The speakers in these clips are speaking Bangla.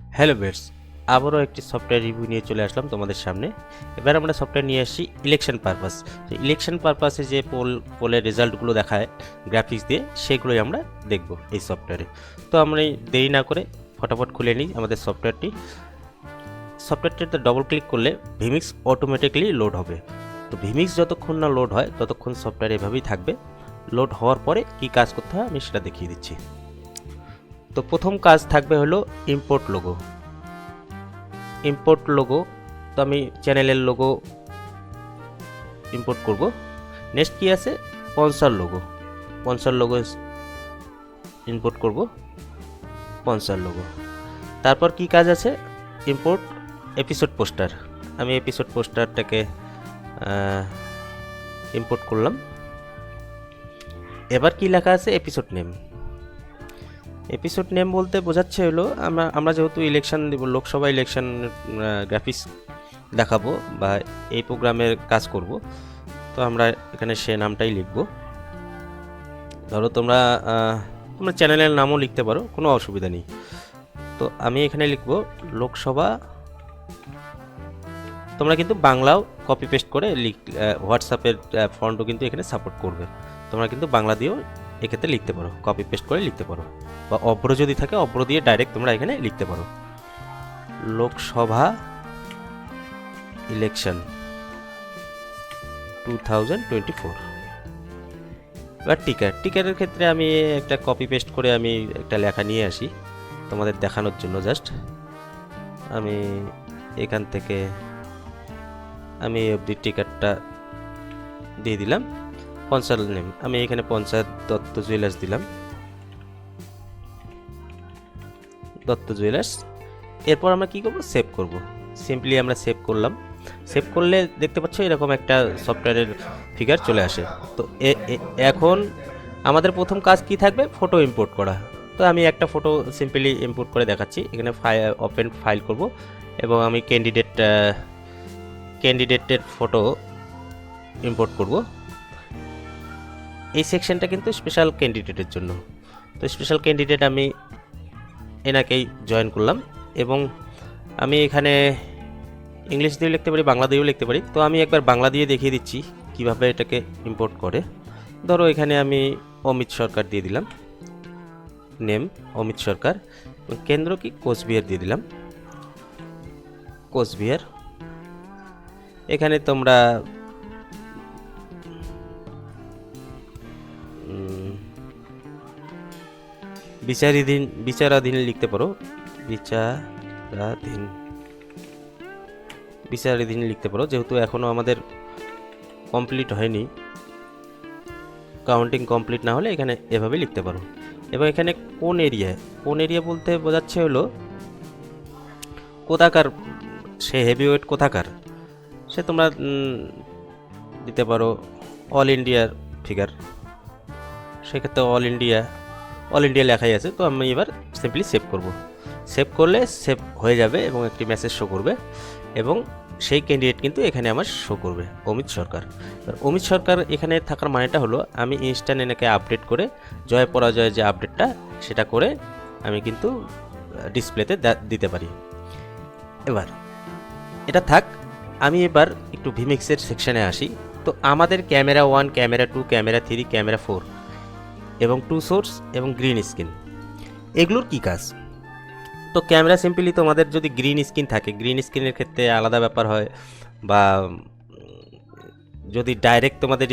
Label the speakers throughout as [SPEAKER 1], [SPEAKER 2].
[SPEAKER 1] হ্যালো বেটস আবারও একটি সফটওয়্যার রিভিউ নিয়ে চলে আসলাম তোমাদের সামনে। এবার আমরা সফটওয়্যার নিয়ে আসি ইলেকশন পারপাস তো ইলেকশন পারপাসে যে পোল পোলের রেজাল্টগুলো দেখায় গ্রাফিক্স দিয়ে, সেগুলোই আমরা দেখব এই সফটওয়্যারে তো আমরা দেরি না করে ফটাফট খুলে নিই আমাদের সফটওয়্যারটি সফটওয়্যারটিতে ডবল ক্লিক করলে ভিমিক্স অটোমেটিকলি লোড হবে। তো ভিমিক্স যতক্ষণ না লোড হয়, ততক্ষণ সফটওয়্যার এভাবেই থাকবে। লোড হওয়ার পরে কি কাজ করতে হয় আমি সেটা দেখিয়ে দিচ্ছি। তো প্রথম কাজ থাকবে হলো ইম্পোর্ট লোগো ইম্পোর্ট লোগো তো আমি চ্যানেলের লোগো ইম্পোর্ট করব। নেক্সট কি আছে? Sponsor logo sponsor logo import করব। স্পন্সর লোগো তারপর কি কাজ আছে? ইম্পোর্ট এপিসোড পোস্টার আমি এপিসোড পোস্টারটাকে ইম্পোর্ট করলাম। এবার কি লেখা আছে? এপিসোড নেম এপিসোড নেম বলতে বোঝাচ্ছে হলো আমরা আমরা যেহেতু ইলেকশন দেব, লোকসভা ইলেকশন গ্রাফিক্স দেখাবো বা এই প্রোগ্রামের কাজ করব। তো আমরা এখানে সে নামটাই লিখব। ধরো তোমরা তোমরা চ্যানেলের নামও লিখতে পারো, কোনো অসুবিধা নেই। তো আমি এখানে লিখব লোকসভা। তোমরা কিন্তু বাংলাও কপি পেস্ট করে লিখ হোয়াটসঅ্যাপের ফন্টও কিন্তু এখানে সাপোর্ট করবে। তোমরা কিন্তু বাংলা দিয়েও এক্ষেত্রে লিখতে পারো কপি পেস্ট করে লিখতে পারো। বা অব্র যদি থাকে, অব্র দিয়ে ডাইরেক্ট তোমরা এখানে লিখতে পারো। Lok Sabha election two thousand twenty four এবার টিকার টিকারের ক্ষেত্রে আমি একটা কপি পেস্ট করে আমি একটা লেখা নিয়ে আসি, তোমাদের দেখানোর জন্য জাস্ট আমি এখান থেকে, আমি অবধি টিকারটা দিয়ে দিলাম। পঞ্চায়েত নেম আমি এখানে পঞ্চায়েত দত্ত জুয়েলার্স দিলাম। দত্ত জুয়েলার্স। এরপর আমরা কি করব? সেভ করব। সিম্পলি আমরা সেভ করলাম। সেভ করলে দেখতে পাচ্ছ এরকম একটা সফটওয়্যারের ফিগার চলে আসে। তো এখন আমাদের প্রথম কাজ কি থাকবে? ফটো ইম্পোর্ট করা। তো আমি একটা ফটো সিম্পলি ইম্পোর্ট করে দেখাচ্ছি। এখানে ফাই ওপেন ফাইল করব এবং আমি ক্যান্ডিডেট ক্যান্ডিডেটের ফটো ইম্পোর্ট করব। এই সেকশনটা কিন্তু স্পেশাল ক্যান্ডিডেটের জন্য। তো স্পেশাল ক্যান্ডিডেট আমি এনাকেই জয়েন করলাম এবং আমি এখানে ইংলিশ দিয়েও লিখতে পারি, বাংলা দিয়েও লিখতে পারি। তো আমি একবার বাংলা দিয়ে দেখিয়ে দিচ্ছি কীভাবে এটাকে ইম্পোর্ট করে। ধরো এখানে আমি অমিত সরকার দিয়ে দিলাম। নেম অমিত সরকার। কেন্দ্র কি? কোচবিহার দিয়ে দিলাম। কোচবিহার। এখানে তোমরা বিচারাধীন বিচারাধীন লিখতে পারো। বিচারাধীন। বিচারাধীন লিখতে পারো, যেহেতু এখনও আমাদের কমপ্লিট হয়নি। কাউন্টিং কমপ্লিট না হলে এখানে এভাবে লিখতে পারো। এবং এখানে কোন এরিয়া কোন এরিয়া বলতে বোঝাচ্ছে হলো, কোথাকার, সে হেভিওয়েট কোথাকার? সে তোমরা দিতে পারো অল ইন্ডিয়ার ফিগার সেক্ষেত্রে অল ইন্ডিয়া অল ইন্ডিয়া লেখাই আছে, তো আমি এবার সিম্পলি সেভ করব। সেভ করলে সেভ হয়ে যাবে এবং একটি মেসেজ শো করবে এবং সেই ক্যান্ডিডেট কিন্তু এখানে আমার শো করবে, অমিত সরকার। এবার অমিত সরকার এখানে থাকার মানেটা হলো, আমি ইনস্ট্যান্ট এনাকে আপডেট করে, জয় পরাজয়ের যে আপডেটটা সেটা করে আমি কিন্তু ডিসপ্লেতে দিতে পারি। এবার, এটা থাক, আমি এবার একটু ভিমিক্সের সেকশানে আসি। তো আমাদের camera one camera two camera three camera four এবং টু সোর্স এবং গ্রিন স্ক্রিন এগুলোর কী কাজ? তো ক্যামেরা সিম্পলি তোমাদের যদি গ্রিন স্ক্রিন থাকে, গ্রিন স্ক্রিনের ক্ষেত্রে আলাদা ব্যাপার হয় বা যদি ডাইরেক্ট তোমাদের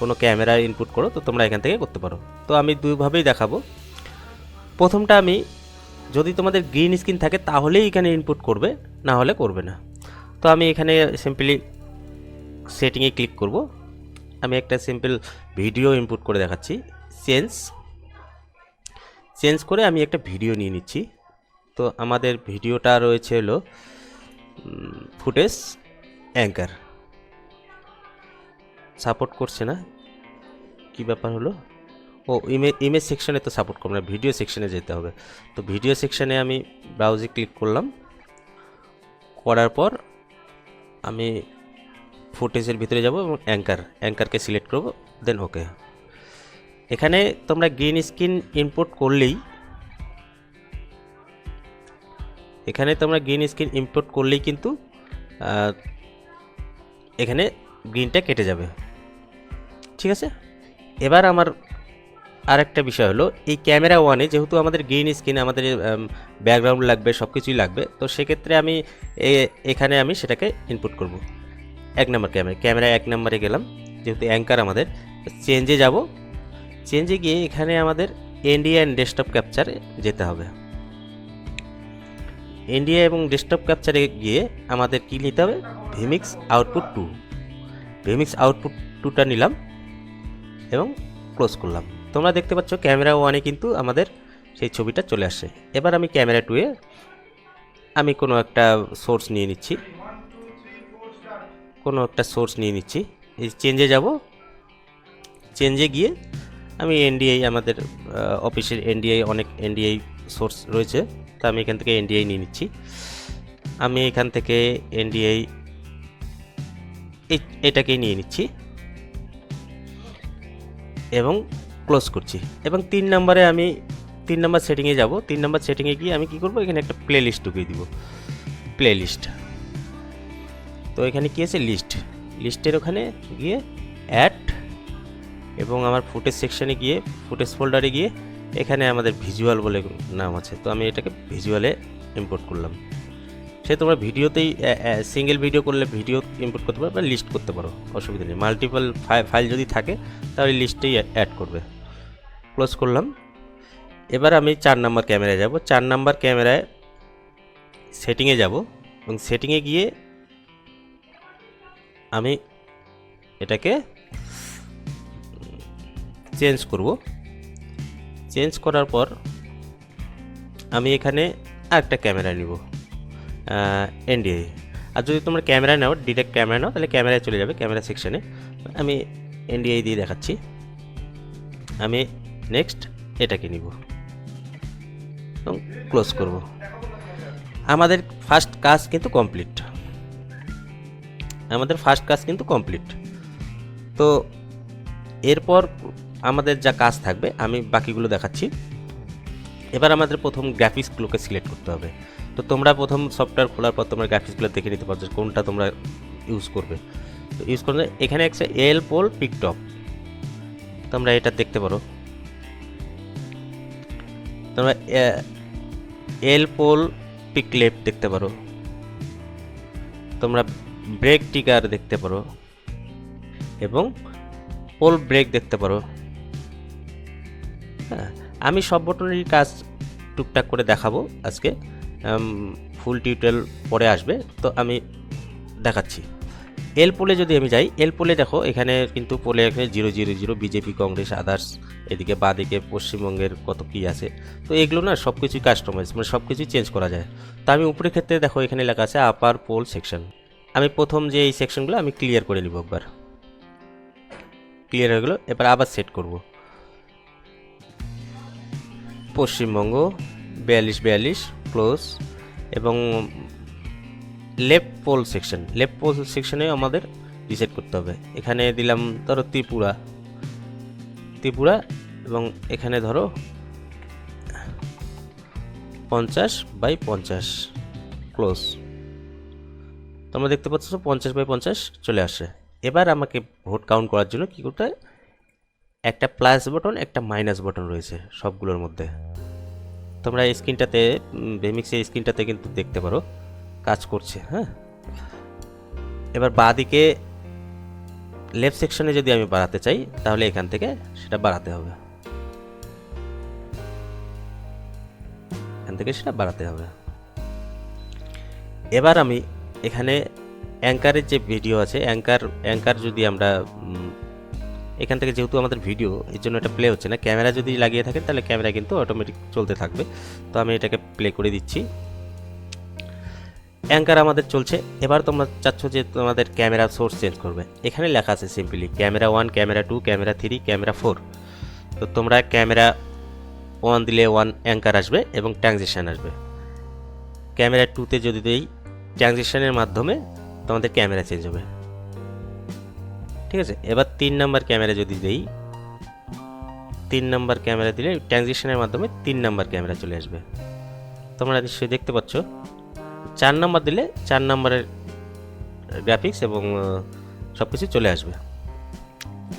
[SPEAKER 1] কোনো ক্যামেরা ইনপুট করো, তো তোমরা এখান থেকে করতে পারো। তো আমি দুইভাবেই দেখাবো। প্রথমটা আমি, যদি তোমাদের গ্রিন স্ক্রিন থাকে, তাহলেই এখানে ইনপুট করবে, না হলে করবে না। তো আমি এখানে সিম্পলি সেটিংয়ে ক্লিক করব। আমি একটা সিম্পল ভিডিও ইনপুট করে দেখাচ্ছি। চেঞ্জ চেঞ্জ করে আমি একটা ভিডিও নিয়ে নিচ্ছি। তো আমাদের ভিডিওটা রয়েছে হলো ফুটেজ, অ্যাঙ্কার। সাপোর্ট করছে না? কি ব্যাপার হলো? ও ইমেজ ইমেজ সেকশানে তো সাপোর্ট করবে না, ভিডিও সেকশানে যেতে হবে। তো ভিডিও সেকশানে আমি ব্রাউজে ক্লিক করলাম। করার পর আমি ফুটেজের ভিতরে যাব এবং অ্যাঙ্কার, অ্যাঙ্কারকে সিলেক্ট করব, দেন ওকে। এখানে তোমরা গ্রিন স্ক্রিন ইনপুট করলেই, এখানে তোমরা গ্রিন স্ক্রিন ইম্পোর্ট করলেই কিন্তু এখানে গ্রিনটা কেটে যাবে। ঠিক আছে? এবার আমার আরেকটা বিষয় হলো, এই ক্যামেরা ওয়ানে যেহেতু আমাদের গ্রিন স্ক্রিন আমাদের ব্যাকগ্রাউন্ড লাগবে সব কিছুই লাগবে, তো সেক্ষেত্রে আমি এখানে আমি সেটাকে ইনপুট করব। এক নম্বর ক্যামেরা ক্যামেরা এক নম্বরে গেলাম, যেহেতু অ্যাঙ্কার আমাদের চেঞ্জে যাব চেঞ্জে গিয়ে এখানে আমাদের এনডিয়া অ্যান্ড ডেস্কটপ ক্যাপচারে যেতে হবে। এনডিয়া এবং ডেস্কটপ ক্যাপচারে গিয়ে আমাদের কী নিতে হবে? VMix output two vMix output টুটা নিলাম এবং ক্লোজ করলাম। তোমরা দেখতে পাচ্ছ ক্যামেরা ওয়ানে কিন্তু আমাদের সেই ছবিটা চলে আসে। এবার আমি ক্যামেরা টুয়ে আমি কোনো একটা সোর্স নিয়ে নিচ্ছি। কোনো একটা সোর্স নিয়ে নিচ্ছি। এই চেঞ্জে যাব। চেঞ্জে গিয়ে আমি এনডিআই আমাদের অফিসের এনডিআই অনেক এনডিআই সোর্স রয়েছে। তা আমি এখান থেকে এনডিআই নিয়ে নিচ্ছি। আমি এখান থেকে এনডিআই এটাকেই নিয়ে নিচ্ছি। এবং ক্লোজ করছি। এবং তিন নম্বরে আমি, তিন নম্বর সেটিংয়ে যাব। তিন নম্বর সেটিংয়ে গিয়ে আমি কি করব? এখানে একটা প্লে লিস্ট ঢুকিয়ে দিব। প্লে লিস্ট তো এখানে কী আছে? লিস্ট লিস্টের ওখানে গিয়ে অ্যাড এবং আমার ফুটেজ সেকশানে গিয়ে, ফুটেজ ফোল্ডারে গিয়ে এখানে আমাদের ভিজুয়াল বলে নাম আছে। তো আমি এটাকে ভিজুয়ালে ইম্পোর্ট করলাম। সে তোমরা ভিডিওতেই সিঙ্গেল ভিডিও করলে ভিডিও ইম্পোর্ট করতে পারো বা লিস্ট করতে পারো, অসুবিধা নেই। মাল্টিপল ফাইল যদি থাকে, তাহলে লিস্টেই অ্যাড করবে। ক্লোজ করলাম। এবার আমি চার নাম্বার ক্যামেরায় যাব। চার নাম্বার ক্যামেরায় সেটিংয়ে যাব এবং সেটিংয়ে গিয়ে আমি এটাকে চেঞ্জ করব। চেঞ্জ করার পর আমি এখানে আরেকটা ক্যামেরা নিব এনডিআই আর যদি তোমরা ক্যামেরা নাও, ডিরেক্ট ক্যামেরা নাও, তাহলে ক্যামেরায় চলে যাবে, ক্যামেরা সেকশানে। আমি এনডিআই দিয়ে দেখাচ্ছি। আমি নেক্সট এটাকে নিব এবং ক্লোজ করব। আমাদের ফার্স্ট কাজ কিন্তু কমপ্লিট। আমাদের ফার্স্ট কাজ কিন্তু কমপ্লিট। তো এরপর আমাদের যা কাজ থাকবে, আমি বাকিগুলো দেখাচ্ছি। এবার আমাদের প্রথম গ্রাফিক্সগুলোকে সিলেক্ট করতে হবে। তো তোমরা প্রথম সফটওয়্যার খোলার পর তোমরা গ্রাফিক্সগুলো দেখে নিতে পারছ কোনটা তোমরা ইউজ করবে। তো ইউজ করলে এখানে একটা এল পোল পিকটপ তোমরা এটা দেখতে পারো। তোমরা এল পোল পিক লেফট দেখতে পারো। তোমরা ব্রেক টিকার দেখতে পারো। এবং পোল ব্রেক দেখতে পারো। হ্যাঁ আমি সব বটনেরই কাজ টুকটাক করে দেখাবো আজকে। ফুল টিউটোরিয়াল পরে আসবে, তো আমি দেখাচ্ছি। এল পোলে যদি আমি যাই এল পোলে দেখো, এখানে কিন্তু পোলে এখানে zero zero zero BJP Congress others এদিকে বাদিকে পশ্চিমবঙ্গের কত কী আছে। তো এগুলো না সব কিছুই কাস্টমাইজ মানে সব কিছুই চেঞ্জ করা যায়। তো আমি উপরের ক্ষেত্রে দেখো, এখানে লেখা আছে আপার পোল সেকশন আমি প্রথম যে এই সেকশনগুলো আমি ক্লিয়ার করে নিব একবার। ক্লিয়ার হয়ে গেলো, এবার আবার সেট করব। পশ্চিমবঙ্গ, বিয়াল্লিশ বিয়াল্লিশ ক্লোজ এবং left poll section left poll সেকশনে আমাদের রিসেট করতে হবে। এখানে দিলাম ধরো ত্রিপুরা। ত্রিপুরা এবং এখানে ধরো পঞ্চাশ বাই পঞ্চাশ ক্লোজ তোমরা দেখতে পাচ্ছ পঞ্চাশ বাই পঞ্চাশ চলে আসে। এবার আমাকে ভোট কাউন্ট করার জন্য কী করতে হয়? একটা প্লাস বটন একটা মাইনাস বটন রয়েছে সবগুলোর মধ্যে। তোমরা স্ক্রিনটাতে বেমিক্সের স্ক্রিনটাতে কিন্তু দেখতে পারো, কাজ করছে হ্যাঁ? এবার বাঁদিকে লেফট সেকশনে যদি আমি বাড়াতে চাই, তাহলে এখান থেকে সেটা বাড়াতে হবে। এখান থেকে সেটা বাড়াতে হবে। এবার আমি এখানে অ্যাঙ্কারের যে ভিডিও আছে অ্যাঙ্কার অ্যাঙ্কার যদি আমরা এখান থেকে যেহেতু আমাদের ভিডিও এর জন্য এটা প্লে হচ্ছে না। ক্যামেরা যদি লাগিয়ে থাকে তাহলে ক্যামেরা কিন্তু অটোমেটিক চলতে থাকবে। তো আমি এটাকে প্লে করে দিচ্ছি। অ্যাঙ্কার আমাদের চলছে। এবার তোমরা চাচ্ছ যে তোমাদের ক্যামেরা সোর্স চেঞ্জ করবে। এখানে লেখা আছে simply camera one camera two camera three camera four তো তোমরা ক্যামেরা ওয়ান দিলে ওয়ান অ্যাঙ্কার আসবে এবং ট্রানজেকশান আসবে। ক্যামেরা টুতে যদি দেই ট্রানজেকশানের মাধ্যমে তোমাদের ক্যামেরা চেঞ্জ হবে। ঠিক আছে? এবার তিন নাম্বার ক্যামেরা যদি দেই, তিন নাম্বার ক্যামেরা দিলে ট্রানজেকশনের মাধ্যমে তিন নাম্বার ক্যামেরা চলে আসবে। তোমরা নিশ্চয়ই দেখতে পাচ্ছ। চার নাম্বার দিলে চার নাম্বারের গ্রাফিক্স এবং সব কিছু চলে আসবে।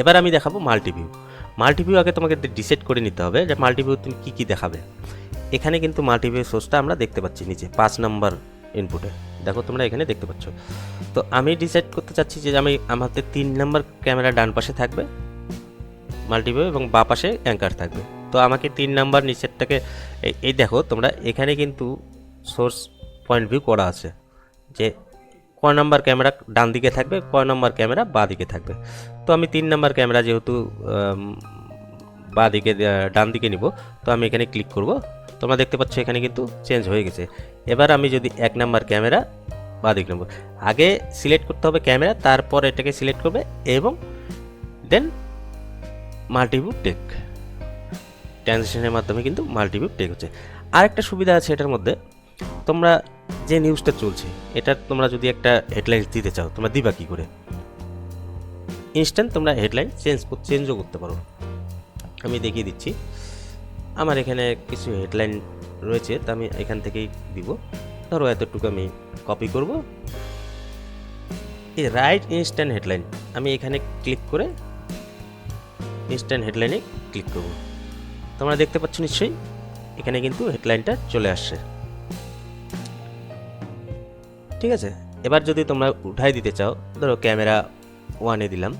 [SPEAKER 1] এবার আমি দেখাবো মাল্টিভিউ মাল্টিভিউ আগে তোমাকে ডিসাইড করে নিতে হবে যে মাল্টিভিউ তুমি কী কী দেখাবে। এখানে কিন্তু মাল্টিভিউ সোর্সটা আমরা দেখতে পাচ্ছি নিচে, পাঁচ নাম্বার ইনপুটে দেখো তোমরা এখানে দেখতে পাচ্ছ। তো আমি ডিসাইড করতে চাচ্ছি যে আমি আমাদের তিন নাম্বার ক্যামেরা ডান পাশে থাকবে মাল্টিভিউ এবং বা পাশে অ্যাঙ্কার থাকবে। তো আমাকে তিন নাম্বার নিচেরটাকে এই- দেখো তোমরা এখানে কিন্তু সোর্স পয়েন্ট ভিউ করা আছে যে কয় নাম্বার ক্যামেরা ডান দিকে থাকবে কয় নাম্বার ক্যামেরা বাঁ দিকে থাকবে। তো আমি তিন নাম্বার ক্যামেরা যেহেতু বাঁ দিকে ডান দিকে নিব, তো আমি এখানে ক্লিক করব। তোমরা দেখতে পাচ্ছ এখানে কিন্তু চেঞ্জ হয়ে গেছে। এবার আমি যদি এক নাম্বার ক্যামেরা বাঁ দিকে নেব। আগে সিলেক্ট করতে হবে ক্যামেরা, তারপর এটাকে সিলেক্ট করবে এবং দেন মাল্টিভিউ টেক। ট্রানজেকশনের মাধ্যমে কিন্তু মাল্টিভিউ টেক হচ্ছে। আরেকটা সুবিধা আছে এটার মধ্যে, তোমরা যে নিউজটা চলছে, এটা তোমরা যদি একটা হেডলাইন দিতে চাও, তোমরা দিবা কী করে? ইনস্ট্যান্ট তোমরা হেডলাইন চেঞ্জ চেঞ্জও করতে পারো। আমি দেখিয়ে দিচ্ছি। আমার এখানে কিছু হেডলাইন রয়েছে তা আমি এখান থেকেই দিব। ধরো এতটুকু আমি কপি করব। এই রাইট ইনস্ট্যান্ট হেডলাইন আমি এখানে ক্লিক করে ইনস্ট্যান্ট হেডলাইনে ক্লিক করব। তোমরা দেখতে পাচ্ছ নিশ্চয়ই, এখানে কিন্তু হেডলাইনটা চলে আসছে। ঠিক আছে? এবার যদি তোমরা উঠাই দিতে চাও, ধরো ক্যামেরা ওয়ানে দিলাম।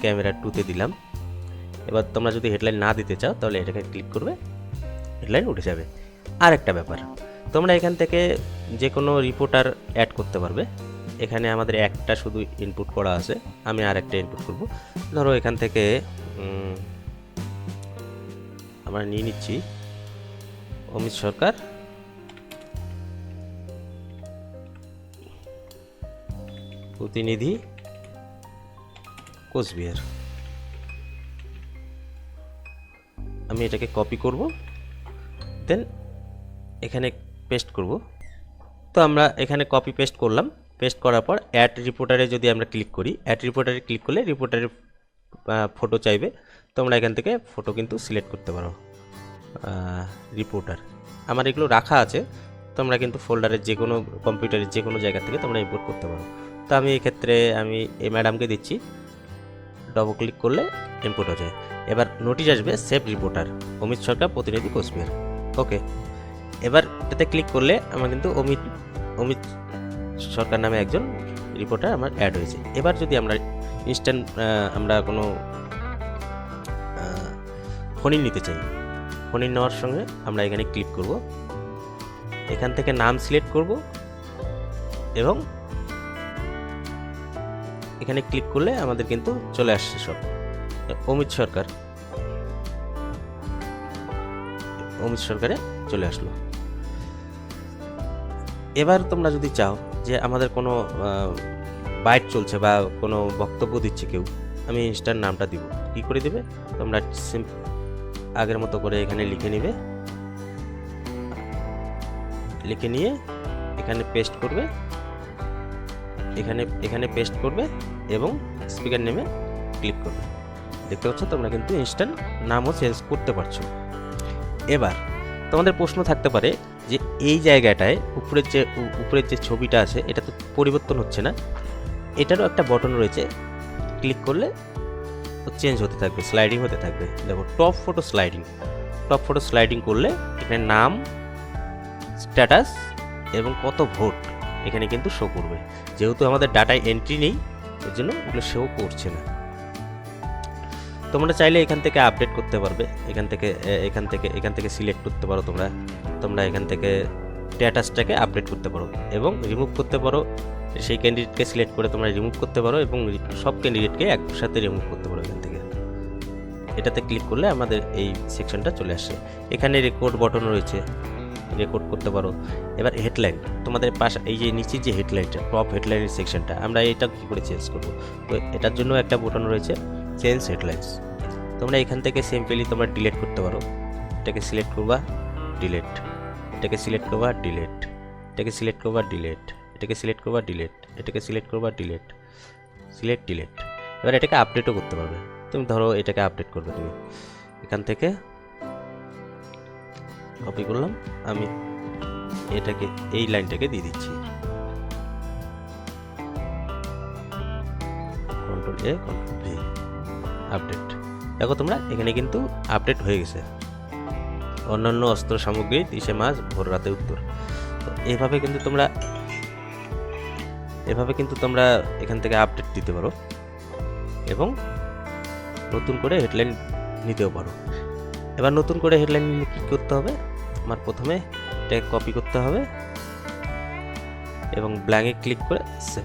[SPEAKER 1] ক্যামেরা টুতে দিলাম। এবার তোমরা যদি হেডলাইন না দিতে চাও, তাহলে এটাকে ক্লিক করবে। হেডলাইন উঠে যাবে। আর একটা ব্যাপার, তোমরা এখান থেকে যে কোনো রিপোর্টার অ্যাড করতে পারবে। এখানে আমাদের একটা শুধু ইনপুট করা আছে, আমি আর একটা ইনপুট করব। ধরো এখান থেকে আমরা নিয়ে নিচ্ছি অমিত সরকার। প্রতিনিধি কোচবিহার। আমি এটাকে কপি করব। দেন এখানে পেস্ট করব। তো আমরা এখানে কপি পেস্ট করলাম। পেস্ট করার পর অ্যাড রিপোর্টারে যদি আমরা ক্লিক করি অ্যাড রিপোর্টারে ক্লিক করলে রিপোর্টারের ফটো চাইবে। তোমরা এখান থেকে ফটো কিন্তু সিলেক্ট করতে পারো রিপোর্টার আমার এগুলো রাখা আছে। তোমরা কিন্তু ফোল্ডারের যে কোনো কম্পিউটারের যে কোনো জায়গা থেকে তোমরা ইম্পোর্ট করতে পারো। তো আমি এক্ষেত্রে আমি এই ম্যাডামকে দিচ্ছি। ডবল ক্লিক করলে ইম্পোর্ট হয়ে যায়। এবার নোটিশ আসবে সেভ রিপোর্টার অমিত সরকার, প্রতিনিধি কোচবিহার। ওকে এবার এটাতে ক্লিক করলে আমার কিন্তু অমিত অমিত সরকার নামে একজন রিপোর্টার আমার অ্যাড হয়েছে। এবার যদি আমরা ইনস্ট্যান্ট আমরা কোনো ফোনই নিতে চাই ফোনই নেওয়ার সঙ্গে আমরা এখানে ক্লিক করব। এখান থেকে নাম সিলেক্ট করব এবং এখানে ক্লিক করলে আমাদের কিন্তু চলে আসছে সব। অমিত সরকার। অমিত সরকারে চলে আসলো। এবার তোমরা যদি চাও যে আমাদের কোনো বাইট চলছে বা কোনো বক্তব্য দিচ্ছে কেউ, আমি ইনস্টার নামটা দিব। কি করে দিবে? তোমরা আগের মতো করে এখানে লিখে নিবে। লিখে নিয়ে এখানে পেস্ট করবে। এখানে এখানে পেস্ট করবে এবং স্পিকার নেমে ক্লিক করবে। দেখতে পাচ্ছ তোমরা কিন্তু ইনস্ট্যান্ট নামও চেঞ্জ করতে পারছ। এবার তোমাদের প্রশ্ন থাকতে পারে যে এই জায়গাটায় উপরের যে উপরের যে ছবিটা আছে, এটা তো পরিবর্তন হচ্ছে না। এটারও একটা বটন রয়েছে ক্লিক করলে চেঞ্জ হতে থাকবে স্লাইডিং হতে থাকবে। দেখো top photo sliding top photo sliding করলে এখানে নাম স্ট্যাটাস এবং কত ভোট এখানে কিন্তু শো করবে। যেহেতু আমাদের ডাটায় এন্ট্রি নেই, এর জন্য এগুলো শো করছে না। তোমরা চাইলে এখান থেকে আপডেট করতে পারবে। এখান থেকে এখান থেকে এখান থেকে সিলেক্ট করতে পারো তোমরা। তোমরা এখান থেকে স্ট্যাটাসটাকে আপডেট করতে পারো এবং রিমুভ করতে পারো। সেই ক্যান্ডিডেটকে সিলেক্ট করে তোমরা রিমুভ করতে পারো এবং সব ক্যান্ডিডেটকে একসাথে রিমুভ করতে পারো এখান থেকে। এটাতে ক্লিক করলে আমাদের এই সেকশনটা চলে আসে। এখানে রেকর্ড বটন রয়েছে। রেকর্ড করতে পারো। এবার হেডলাইন তোমাদের পাশে, এই যে নিচে যে হেডলাইনটা টপ হেডলাইনের সেকশনটা আমরা এটা কী করে চেঞ্জ করব? তো এটার জন্য একটা বটন রয়েছে। চেঞ্জ হেডলাইন্স তোমরা এখান থেকে সিম্পলি তোমরা ডিলেট করতে পারো। এটাকে সিলেক্ট করবা ডিলেট এটাকে সিলেক্ট করবা ডিলেট এটাকে সিলেক্ট করবা ডিলেট এটাকে সিলেক্ট করবা ডিলেট এটাকে সিলেক্ট করবা ডিলেট সিলেক্ট ডিলেট এবার এটাকে আপডেটও করতে পারবে। তুমি ধরো এটাকে আপডেট করবে তুমি। এখান থেকে কপি করলাম। আমি এটাকে, এই লাইনটাকে দিয়ে দিচ্ছি। কন্ট্রোল এ কন্ট্রোল আপডেট দেখো তোমরা, এখানে কিন্তু আপডেট হয়ে গেছে। অন্যান্য অস্ত্র সামগ্রী তিরিশে মাস ভোর রাতে উত্তর। তো এইভাবে কিন্তু তোমরা, এভাবে কিন্তু তোমরা এখান থেকে আপডেট দিতে পারো। এবং নতুন করে হেডলাইন নিতেও পারো। এবার নতুন করে হেডলাইন নিলে কী করতে হবে? আমার প্রথমে এটাকে কপি করতে হবে। এবং ব্ল্যাঙ্কে ক্লিক করে সেভ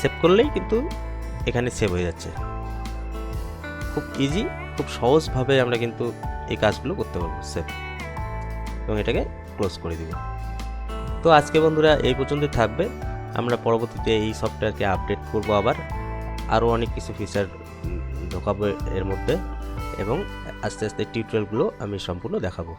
[SPEAKER 1] সেভ করলেই কিন্তু এখানে সেভ হয়ে যাচ্ছে। খুব ইজি খুব সহজভাবে আমরা কিন্তু এই কাজগুলো করতে পারব সেভ এবং এটাকে ক্লোজ করে দিব। তো আজকে বন্ধুরা এই পর্যন্তই থাকবে। আমরা পরবর্তীতে এই সফটওয়্যারকে আপডেট করব আবার। আরও অনেক কিছু ফিচার ঢোকাবো এর মধ্যে এবং আস্তে আস্তে টিউটোরিয়ালগুলো আমি সম্পূর্ণ দেখাবো।